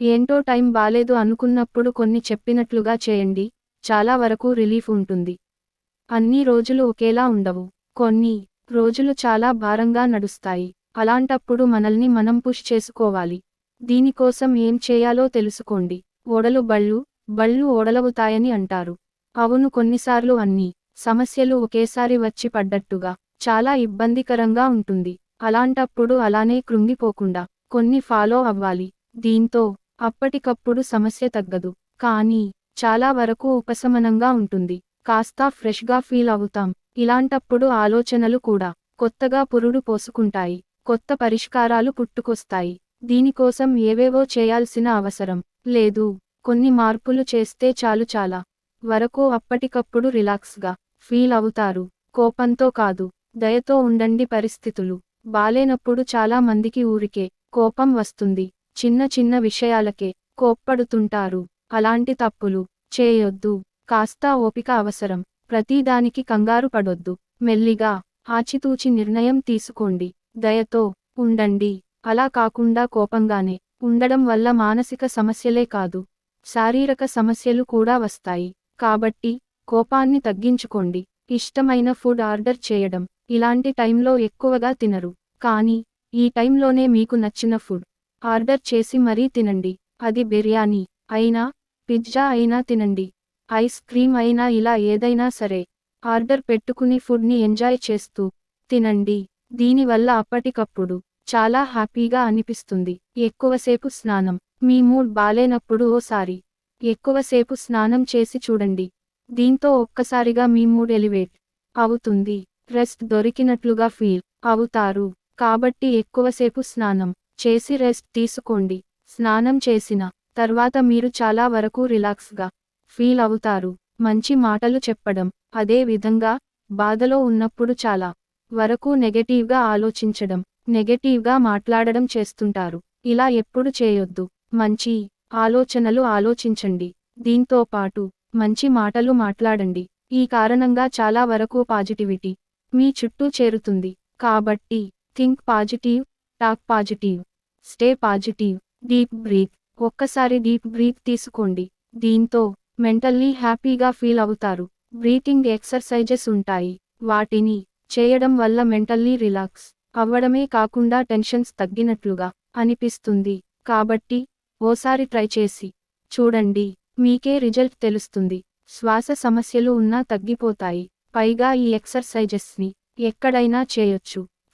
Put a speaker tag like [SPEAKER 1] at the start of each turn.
[SPEAKER 1] ఏంటో టైం బాలేదు అనుకున్నప్పుడు కొన్ని చెప్పినట్లుగా చేయండి చాలా వరకు రిలీఫ్ ఉంటుంది. అన్ని రోజులు ఒకేలా ఉండవు. కొన్ని రోజులు చాలా భారంగా నడుస్తాయి. అలాంటప్పుడు మనల్ని మనం పుష్ చేసుకోవాలి. దీనికోసం ఏం చేయాలో తెలుసుకోండి. ఓడలు బళ్ళు బళ్ళు ఓడలవుతాయని అంటారు. అవును కొన్నిసార్లు అన్ని సమస్యలు ఒకేసారి వచ్చి పడ్డట్టుగా చాలా ఇబ్బందికరంగా ఉంటుంది. అలాంటప్పుడు అలానే కృంగిపోకుండా కొన్ని ఫాలో అవ్వాలి. దీంతో అప్పటికప్పుడు సమస్య తగ్గదు. కానీ చాలా వరకు ఉపశమనంగా ఉంటుంది. కాస్త ఫ్రెష్గా ఫీల్ అవుతాం. ఇలాంటప్పుడు ఆలోచనలు కూడా కొత్తగా పురుడు పోసుకుంటాయి. కొత్త పరిష్కారాలు పుట్టుకొస్తాయి. దీనికోసం ఏవేవో చేయాల్సిన అవసరం లేదు. కొన్ని మార్పులు చేస్తే చాలు చాలా వరకు అప్పటికప్పుడు రిలాక్స్గా ఫీల్ అవుతారు. కోపంతో కాదు దయతో ఉండండి పరిస్థితులు. బాలేనప్పుడు చాలా మందికి ఊరికే కోపం వస్తుంది. చిన్న చిన్న విషయాలకే కోప్పడుతుంటారు. అలాంటి తప్పులు చేయొద్దు. కాస్త ఓపిక అవసరం. ప్రతిదానికి కంగారు పడొద్దు. మెల్లిగా ఆచితూచి నిర్ణయం తీసుకోండి. దయతో ఉండండి. అలా కాకుండా కోపంగానే ఉండడం వల్ల మానసిక సమస్యలే కాదు. శారీరక సమస్యలు కూడా వస్తాయి. కాబట్టి కోపాన్ని తగ్గించుకోండి. ఇష్టమైన ఫుడ్ ఆర్డర్ చేయడం. ఇలాంటి టైంలో ఎక్కువగా తినరు. కానీ ఈ టైంలోనే మీకు నచ్చిన ఫుడ్ ఆర్డర్ చేసి మరీ తినండి. అది బిర్యానీ అయినా పిజ్జా అయినా తినండి. ఐస్ క్రీమ్ అయినా ఇలా ఏదైనా సరే. ఆర్డర్ పెట్టుకుని ఫుడ్ని ఎంజాయ్ చేస్తూ తినండి. దీనివల్ల అప్పటికప్పుడు చాలా హ్యాపీగా అనిపిస్తుంది. ఎక్కువసేపు స్నానం. మీ మూడ్ బాలేనప్పుడు ఓసారి ఎక్కువసేపు స్నానం చేసి చూడండి. దీంతో ఒక్కసారిగా మీ మూడ్ ఎలివేట్ అవుతుంది. రెస్ట్ దొరికినట్లుగా ఫీల్ అవుతారు. కాబట్టి ఎక్కువసేపు స్నానం చేసి రెస్ట్ తీసుకోండి. స్నానం చేసిన తర్వాత మీరు చాలా వరకు రిలాక్స్గా ఫీల్ అవుతారు. మంచి మాటలు చెప్పడం అదే విధంగా బాధలో ఉన్నప్పుడు చాలా వరకు నెగటివ్గా ఆలోచించడం నెగటివ్గా మాట్లాడడం చేస్తుంటారు. ఇలా ఎప్పుడు చేయొద్దు. మంచి ఆలోచనలు ఆలోచించండి. దీంతో పాటు మంచి మాటలు మాట్లాడండి. ఈ కారణంగా చాలా వరకు పాజిటివిటీ మీ చుట్టూ చేరుతుంది. కాబట్టి think positive talk positive. Stay positive. Deep breath. ఒక్కసారి డీప్ బ్రీత్ తీసుకోండి. దీంతో మెంటల్లీ హ్యాపీగా ఫీల్ అవుతారు. బ్రీతింగ్ ఎక్సర్సైజెస్ ఉంటాయి. వాటిని చేయడం వల్ల మెంటల్లీ రిలాక్స్ అవ్వడమే కాకుండా టెన్షన్స్ తగ్గినట్లుగా అనిపిస్తుంది. కాబట్టి ఓసారి ట్రై చేసి చూడండి. మీకే రిజల్ట్ తెలుస్తుంది. శ్వాస సమస్యలు ఉన్నా తగ్గిపోతాయి. పైగా ఈ ఎక్సర్సైజెస్ని ఎక్కడైనా చేయొచ్చు.